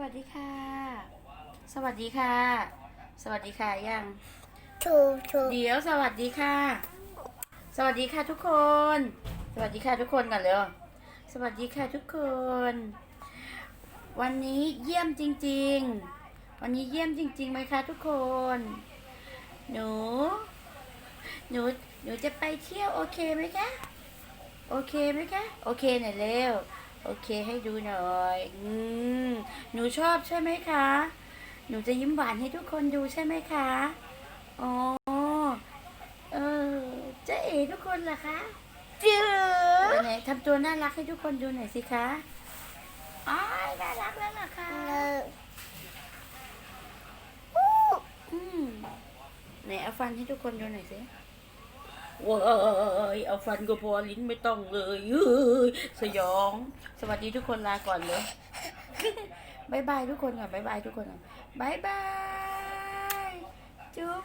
วัสดีค่ะ สวัสดีค่ะ สวัสดีค่ะยังถูกถูกเดี๋ยวสวัสดีค่ะ สวัสดีค่ะทุกคน สวัสดีค่ะทุกคนก่อนเร็วสวัสดีค่ะทุกคน วันนี้เยี่ยมจริง ๆ วันนี้เยี่ยมจริงๆไหมคะทุกคน หนู หนู หนูจะไปเที่ยวโอเคไหมคะ โอเคไหมคะ โอเคหน่อยเร็ว โอเคให้ดูหน่อยอืม หนูชอบใช่ไหมคะ หนูจะยิ้มหวานให้ทุกคนดูใช่ไหมคะ อ๋อ เออเจ๊เอ๋ทุกคนเหรอคะจือไหนทำตัวน่ารักให้ทุกคนดูหน่อยสิคะอ๋อน่ารักแล้วเหรอคะเลิกอืมไหนเอาฟันให้ทุกคนดูหน่อยสิว้ายเอาฟันก็พอลิ้นไม่ต้องเลยเฮ้ยสยอง สวัสดีทุกคนลาก่อนเลย บายบายทุกคนก่อนบายบายทุกคนก่อนบายบายจุ๊บ